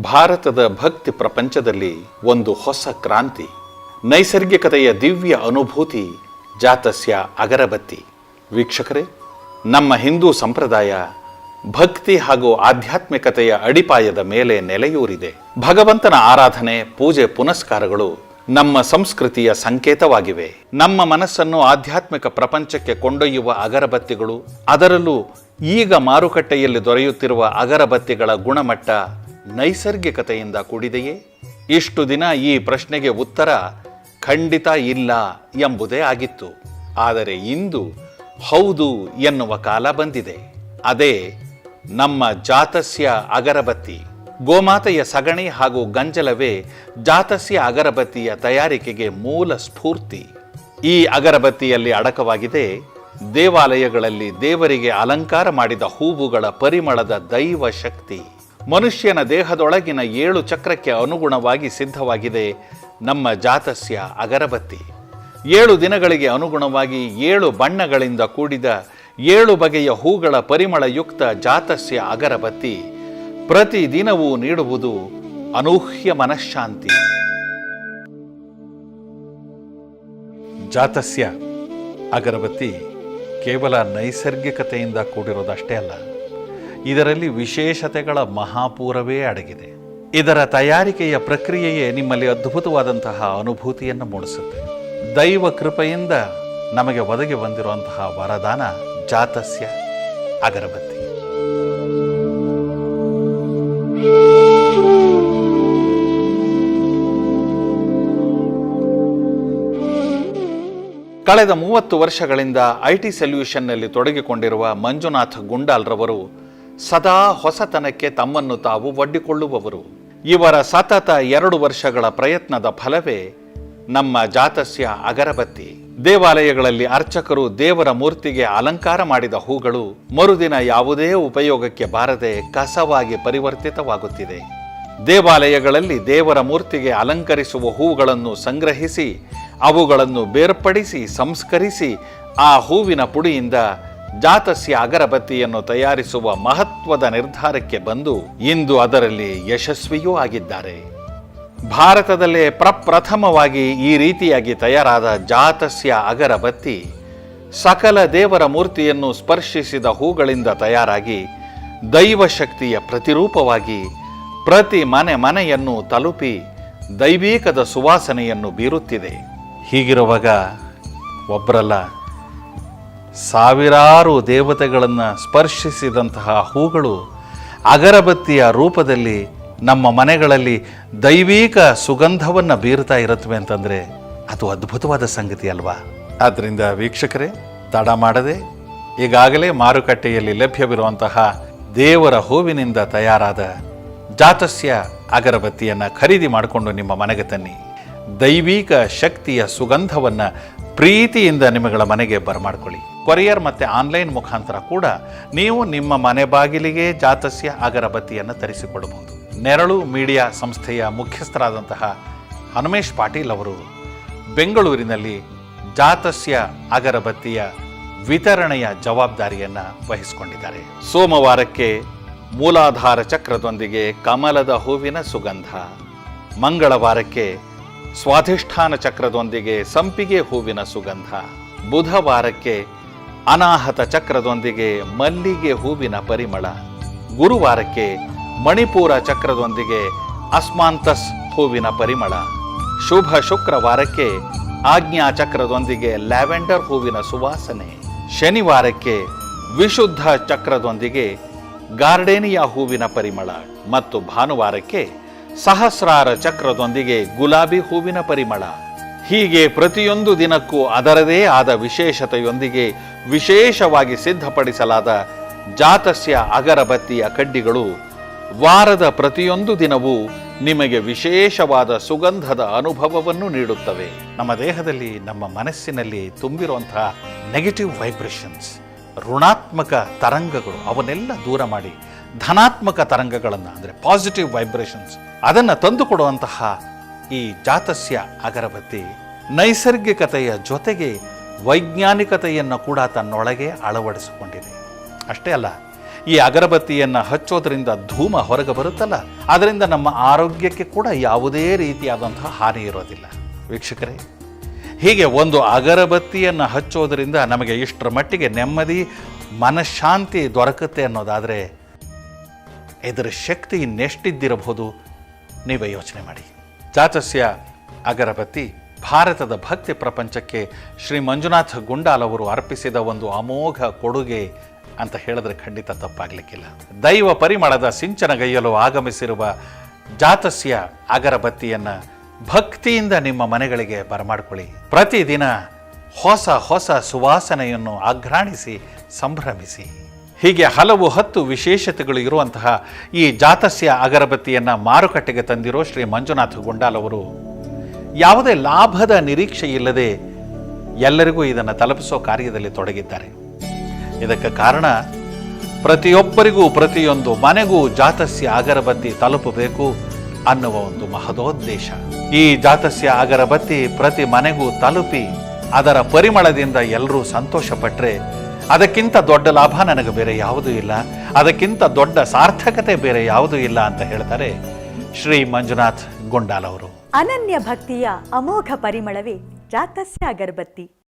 ಭಾರತದ ಭಕ್ತಿ ಪ್ರಪಂಚದಲ್ಲಿ ಒಂದು ಹೊಸ ಕ್ರಾಂತಿ. ನೈಸರ್ಗಿಕತೆಯ ದಿವ್ಯ ಅನುಭೂತಿ, ಜಾತಸ್ಯ ಅಗರಬತ್ತಿ. ವೀಕ್ಷಕರೇ, ನಮ್ಮ ಹಿಂದೂ ಸಂಪ್ರದಾಯ ಭಕ್ತಿ ಹಾಗೂ ಆಧ್ಯಾತ್ಮಿಕತೆಯ ಅಡಿಪಾಯದ ಮೇಲೆ ನೆಲೆಯೂರಿದೆ. ಭಗವಂತನ ಆರಾಧನೆ, ಪೂಜೆ, ಪುನಸ್ಕಾರಗಳು ನಮ್ಮ ಸಂಸ್ಕೃತಿಯ ಸಂಕೇತವಾಗಿವೆ. ನಮ್ಮ ಮನಸ್ಸನ್ನು ಆಧ್ಯಾತ್ಮಿಕ ಪ್ರಪಂಚಕ್ಕೆ ಕೊಂಡೊಯ್ಯುವ ಅಗರಬತ್ತಿಗಳು, ಅದರಲ್ಲೂ ಈಗ ಮಾರುಕಟ್ಟೆಯಲ್ಲಿ ದೊರೆಯುತ್ತಿರುವ ಅಗರಬತ್ತಿಗಳ ಗುಣಮಟ್ಟ ನೈಸರ್ಗಿಕತೆಯಿಂದ ಕೂಡಿದೆಯೇ? ಇಷ್ಟು ದಿನ ಈ ಪ್ರಶ್ನೆಗೆ ಉತ್ತರ ಖಂಡಿತ ಇಲ್ಲ ಎಂಬುದೇ ಆಗಿತ್ತು. ಆದರೆ ಇಂದು ಹೌದು ಎನ್ನುವ ಕಾಲ ಬಂದಿದೆ. ಅದೇ ನಮ್ಮ ಜಾತಸ್ಯ ಅಗರಬತ್ತಿ. ಗೋಮಾತೆಯ ಸಗಣಿ ಹಾಗೂ ಗಂಜಲವೇ ಜಾತಸ್ಯ ಅಗರಬತ್ತಿಯ ತಯಾರಿಕೆಗೆ ಮೂಲ ಸ್ಫೂರ್ತಿ. ಈ ಅಗರಬತ್ತಿಯಲ್ಲಿ ಅಡಕವಾಗಿದೆ ದೇವಾಲಯಗಳಲ್ಲಿ ದೇವರಿಗೆ ಅಲಂಕಾರ ಮಾಡಿದ ಹೂವುಗಳ ಪರಿಮಳದ ದೈವ ಶಕ್ತಿ ಮನುಷ್ಯನ ದೇಹದೊಳಗಿನ ಏಳು ಚಕ್ರಕ್ಕೆ ಅನುಗುಣವಾಗಿ ಸಿದ್ಧವಾಗಿದೆ ನಮ್ಮ ಜಾತಸ್ಯ ಅಗರಬತ್ತಿ. ಏಳು ದಿನಗಳಿಗೆ ಅನುಗುಣವಾಗಿ ಏಳು ಬಣ್ಣಗಳಿಂದ ಕೂಡಿದ ಏಳು ಬಗೆಯ ಹೂಗಳ ಪರಿಮಳಯುಕ್ತ ಜಾತಸ್ಯ ಅಗರಬತ್ತಿ ಪ್ರತಿದಿನವೂ ನೀಡುವುದು ಅನೂಹ್ಯ ಮನಃಶಾಂತಿ. ಜಾತಸ್ಯ ಅಗರಬತ್ತಿ ಕೇವಲ ನೈಸರ್ಗಿಕತೆಯಿಂದ ಕೂಡಿರೋದಷ್ಟೇ ಅಲ್ಲ. ಇದರಲ್ಲಿ ವಿಶೇಷತೆಗಳ ಮಹಾಪೂರವೇ ಅಡಗಿದೆ. ಇದರ ತಯಾರಿಕೆಯ ಪ್ರಕ್ರಿಯೆಯೇ ನಿಮ್ಮಲ್ಲಿ ಅದ್ಭುತವಾದಂತಹ ಅನುಭೂತಿಯನ್ನು ಮೂಡಿಸುತ್ತೆ. ದೈವ ಕೃಪೆಯಿಂದ ನಮಗೆ ಒದಗಿ ಬಂದಿರುವಂತಹ ವರದಾನ ಜಾತಸ್ಯ, ಅಗರಬತ್ತಿ. ಕಳೆದ ಮೂವತ್ತು ವರ್ಷಗಳಿಂದ ಐ ಟಿ ಸೊಲ್ಯೂಷನ್ನಲ್ಲಿ ತೊಡಗಿಕೊಂಡಿರುವ ಮಂಜುನಾಥ್ ಗುಂಡಾಲ್ರವರು ಸದಾ ಹೊಸತನಕ್ಕೆ ತಮ್ಮನ್ನು ತಾವು ಒಡ್ಡಿಕೊಳ್ಳುವವರು. ಇವರ ಸತತ ಎರಡು ವರ್ಷಗಳ ಪ್ರಯತ್ನದ ಫಲವೇ ನಮ್ಮ ಜಾತಸ್ಯ ಅಗರಬತ್ತಿ. ದೇವಾಲಯಗಳಲ್ಲಿ ಅರ್ಚಕರು ದೇವರ ಮೂರ್ತಿಗೆ ಅಲಂಕಾರ ಮಾಡಿದ ಹೂಗಳು ಮರುದಿನ ಯಾವುದೇ ಉಪಯೋಗಕ್ಕೆ ಬಾರದೆ ಕಸವಾಗಿ ಪರಿವರ್ತಿತವಾಗುತ್ತಿದೆ. ದೇವಾಲಯಗಳಲ್ಲಿ ದೇವರ ಮೂರ್ತಿಗೆ ಅಲಂಕರಿಸುವ ಹೂಗಳನ್ನು ಸಂಗ್ರಹಿಸಿ, ಅವುಗಳನ್ನು ಬೇರ್ಪಡಿಸಿ, ಸಂಸ್ಕರಿಸಿ ಆ ಹೂವಿನ ಪುಡಿಯಿಂದ ಜಾತಸ್ಯ ಅಗರಬತ್ತಿಯನ್ನು ತಯಾರಿಸುವ ಮಹತ್ವದ ನಿರ್ಧಾರಕ್ಕೆ ಬಂದು ಇಂದು ಅದರಲ್ಲಿ ಯಶಸ್ವಿಯೂ ಆಗಿದ್ದಾರೆ. ಭಾರತದಲ್ಲೇ ಪ್ರಪ್ರಥಮವಾಗಿ ಈ ರೀತಿಯಾಗಿ ತಯಾರಾದ ಜಾತಸ್ಯ ಅಗರಬತ್ತಿ ಸಕಲ ದೇವರ ಮೂರ್ತಿಯನ್ನು ಸ್ಪರ್ಶಿಸಿದ ಹೂಗಳಿಂದ ತಯಾರಾಗಿ ದೈವಶಕ್ತಿಯ ಪ್ರತಿರೂಪವಾಗಿ ಪ್ರತಿ ಮನೆ ಮನೆಯನ್ನು ತಲುಪಿ ದೈವೀಕದ ಸುವಾಸನೆಯನ್ನು ಬೀರುತ್ತಿದೆ. ಹೀಗಿರುವಾಗ ಒಬ್ಬರಲ್ಲ ಸಾವಿರಾರು ದೇವತೆಗಳನ್ನು ಸ್ಪರ್ಶಿಸಿದಂತಹ ಹೂಗಳು ಅಗರಬತ್ತಿಯ ರೂಪದಲ್ಲಿ ನಮ್ಮ ಮನೆಗಳಲ್ಲಿ ದೈವಿಕ ಸುಗಂಧವನ್ನು ಬೀರ್ತಾ ಇರುತ್ತವೆ ಅಂತಂದರೆ ಅದು ಅದ್ಭುತವಾದ ಸಂಗತಿ ಅಲ್ವಾ? ಆದ್ದರಿಂದ ವೀಕ್ಷಕರೇ, ತಡ ಮಾಡದೆ ಈಗಾಗಲೇ ಮಾರುಕಟ್ಟೆಯಲ್ಲಿ ಲಭ್ಯವಿರುವಂತಹ ದೇವರ ಹೂವಿನಿಂದ ತಯಾರಾದ ಜಾತಸ್ಯ ಅಗರಬತ್ತಿಯನ್ನು ಖರೀದಿ ಮಾಡಿಕೊಂಡು ನಿಮ್ಮ ಮನೆಗೆ ತನ್ನಿ. ದೈವಿಕ ಶಕ್ತಿಯ ಸುಗಂಧವನ್ನು ಪ್ರೀತಿಯಿಂದ ನಿಮ್ಮಗಳ ಮನೆಗೆ ಬರಮಾಡ್ಕೊಳ್ಳಿ. ಕೊರಿಯರ್ ಮತ್ತು ಆನ್ಲೈನ್ ಮುಖಾಂತರ ಕೂಡ ನೀವು ನಿಮ್ಮ ಮನೆ ಬಾಗಿಲಿಗೆ ಜಾತಸ್ಯ ಅಗರಬತ್ತಿಯನ್ನು ತರಿಸಿಕೊಡಬಹುದು. ನೆರಳು ಮೀಡಿಯಾ ಸಂಸ್ಥೆಯ ಮುಖ್ಯಸ್ಥರಾದಂತಹ ಹನುಮೇಶ್ ಪಾಟೀಲ್ ಅವರು ಬೆಂಗಳೂರಿನಲ್ಲಿ ಜಾತಸ್ಯ ಅಗರಬತ್ತಿಯ ವಿತರಣೆಯ ಜವಾಬ್ದಾರಿಯನ್ನು ವಹಿಸಿಕೊಂಡಿದ್ದಾರೆ. ಸೋಮವಾರಕ್ಕೆ ಮೂಲಾಧಾರ ಚಕ್ರದೊಂದಿಗೆ ಕಮಲದ ಹೂವಿನ ಸುಗಂಧ. ಮಂಗಳವಾರಕ್ಕೆ ಸ್ವಾಧಿಷ್ಠಾನ ಚಕ್ರದೊಂದಿಗೆ ಸಂಪಿಗೆ ಹೂವಿನ ಸುಗಂಧ. ಬುಧವಾರಕ್ಕೆ ಅನಾಹತ ಚಕ್ರದೊಂದಿಗೆ ಮಲ್ಲಿಗೆ ಹೂವಿನ ಪರಿಮಳ. ಗುರುವಾರಕ್ಕೆ ಮಣಿಪುರ ಚಕ್ರದೊಂದಿಗೆ ಅಸ್ಮಾಂತಸ್ ಹೂವಿನ ಪರಿಮಳ. ಶುಭ ಶುಕ್ರವಾರಕ್ಕೆ ಆಜ್ಞಾ ಚಕ್ರದೊಂದಿಗೆ ಲ್ಯಾವೆಂಡರ್ ಹೂವಿನ ಸುವಾಸನೆ. ಶನಿವಾರಕ್ಕೆ ವಿಶುದ್ಧ ಚಕ್ರದೊಂದಿಗೆ ಗಾರ್ಡೇನಿಯಾ ಹೂವಿನ ಪರಿಮಳ. ಮತ್ತು ಭಾನುವಾರಕ್ಕೆ ಸಹಸ್ರಾರ ಚಕ್ರದೊಂದಿಗೆ ಗುಲಾಬಿ ಹೂವಿನ ಪರಿಮಳ. ಹೀಗೆ ಪ್ರತಿಯೊಂದು ದಿನಕ್ಕೂ ಅದರದೇ ಆದ ವಿಶೇಷತೆಯೊಂದಿಗೆ ವಿಶೇಷವಾಗಿ ಸಿದ್ಧಪಡಿಸಲಾದ ಜಾತಸ್ಯ ಅಗರಬತ್ತಿಯ ಕಡ್ಡಿಗಳು ವಾರದ ಪ್ರತಿಯೊಂದು ದಿನವೂ ನಿಮಗೆ ವಿಶೇಷವಾದ ಸುಗಂಧದ ಅನುಭವವನ್ನು ನೀಡುತ್ತವೆ. ನಮ್ಮ ದೇಹದಲ್ಲಿ, ನಮ್ಮ ಮನಸ್ಸಿನಲ್ಲಿ ತುಂಬಿರುವಂತಹ ನೆಗೆಟಿವ್ ವೈಬ್ರೇಷನ್ಸ್ ಋಣಾತ್ಮಕ ತರಂಗಗಳು, ಅವನ್ನೆಲ್ಲ ದೂರ ಮಾಡಿ ಧನಾತ್ಮಕ ತರಂಗಗಳನ್ನು, ಅಂದರೆ ಪಾಸಿಟಿವ್ ವೈಬ್ರೇಷನ್ಸ್ ಅದನ್ನು ತಂದುಕೊಡುವಂತಹ ಈ ಜಾತಸ್ಯ ಅಗರಬತ್ತಿ ನೈಸರ್ಗಿಕತೆಯ ಜೊತೆಗೆ ವೈಜ್ಞಾನಿಕತೆಯನ್ನು ಕೂಡ ತನ್ನೊಳಗೆ ಅಳವಡಿಸಿಕೊಂಡಿದೆ. ಅಷ್ಟೇ ಅಲ್ಲ, ಈ ಅಗರಬತ್ತಿಯನ್ನು ಹಚ್ಚೋದ್ರಿಂದ ಧೂಮ ಹೊರಗೆ ಬರುತ್ತಲ್ಲ, ಅದರಿಂದ ನಮ್ಮ ಆರೋಗ್ಯಕ್ಕೆ ಕೂಡ ಯಾವುದೇ ರೀತಿಯಾದಂತಹ ಹಾನಿ ಇರೋದಿಲ್ಲ. ವೀಕ್ಷಕರೇ, ಹೀಗೆ ಒಂದು ಅಗರಬತ್ತಿಯನ್ನು ಹಚ್ಚೋದರಿಂದ ನಮಗೆ ಇಷ್ಟರ ಮಟ್ಟಿಗೆ ನೆಮ್ಮದಿ, ಮನಃಶಾಂತಿ ದೊರಕುತ್ತೆ ಅನ್ನೋದಾದರೆ ಇದರ ಶಕ್ತಿ ಇನ್ನೆಷ್ಟಿದ್ದಿರಬಹುದು, ನೀವೇ ಯೋಚನೆ ಮಾಡಿ. ಜಾತಸ್ಯ ಅಗರಬತ್ತಿ, ಭಾರತದ ಭಕ್ತಿ ಪ್ರಪಂಚಕ್ಕೆ ಶ್ರೀ ಮಂಜುನಾಥ ಗುಂಡಾಲ್ ಅವರು ಅರ್ಪಿಸಿದ ಒಂದು ಅಮೋಘ ಕೊಡುಗೆ ಅಂತ ಹೇಳಿದ್ರೆ ಖಂಡಿತ ತಪ್ಪಾಗಲಿಕ್ಕಿಲ್ಲ. ದೈವ ಪರಿಮಳದ ಸಿಂಚನಗೈಯಲು ಆಗಮಿಸಿರುವ ಜಾತಸ್ಯ ಅಗರಬತ್ತಿಯನ್ನ ಭಕ್ತಿಯಿಂದ ನಿಮ್ಮ ಮನೆಗಳಿಗೆ ಬರಮಾಡ್ಕೊಳ್ಳಿ. ಪ್ರತಿದಿನ ಹೊಸ ಹೊಸ ಸುವಾಸನೆಯನ್ನು ಅಘ್ರಾಣಿಸಿ ಸಂಭ್ರಮಿಸಿ. ಹೀಗೆ ಹಲವು ಹತ್ತು ವಿಶೇಷತೆಗಳು ಇರುವಂತಹ ಈ ಜಾತಸ್ಯ ಅಗರಬತ್ತಿಯನ್ನು ಮಾರುಕಟ್ಟೆಗೆ ತಂದಿರೋ ಶ್ರೀ ಮಂಜುನಾಥ ಗುಂಡಾಲ್ ಅವರು. ಯಾವುದೇ ಲಾಭದ ನಿರೀಕ್ಷೆ ಇಲ್ಲದೆ ಎಲ್ಲರಿಗೂ ಇದನ್ನು ತಲುಪಿಸೋ ಕಾರ್ಯದಲ್ಲಿ ತೊಡಗಿದ್ದಾರೆ. ಇದಕ್ಕೆ ಕಾರಣ ಪ್ರತಿಯೊಬ್ಬರಿಗೂ ಪ್ರತಿಯೊಂದು ಮನೆಗೂ ಜಾತಸ್ಯ ಅಗರಬತ್ತಿ ತಲುಪಬೇಕು ಅನ್ನುವ ಒಂದು ಮಹದೋದ್ದೇಶ. ಈ ಜಾತಸ್ಯ ಅಗರಬತ್ತಿ ಪ್ರತಿ ಮನೆಗೂ ತಲುಪಿ ಅದರ ಪರಿಮಳದಿಂದ ಎಲ್ಲರೂ ಸಂತೋಷಪಟ್ಟರೆ ಅದಕ್ಕಿಂತ ದೊಡ್ಡ ಲಾಭ ನನಗೆ ಬೇರೆ ಯಾವುದೂ ಇಲ್ಲ. ಅದಕ್ಕಿಂತ ದೊಡ್ಡ ಸಾರ್ಥಕತೆ ಬೇರೆ ಯಾವುದೂ ಇಲ್ಲ ಅಂತ ಹೇಳ್ತಾರೆ ಶ್ರೀ ಮಂಜುನಾಥ್ ಗೊಂಡಾಲ್ ಅವರು. ಅನನ್ಯ ಭಕ್ತಿಯ ಅಮೋಘ ಪರಿಮಳವೇ ಜಾತಸ್ಯ ಅಗರಬತ್ತಿ.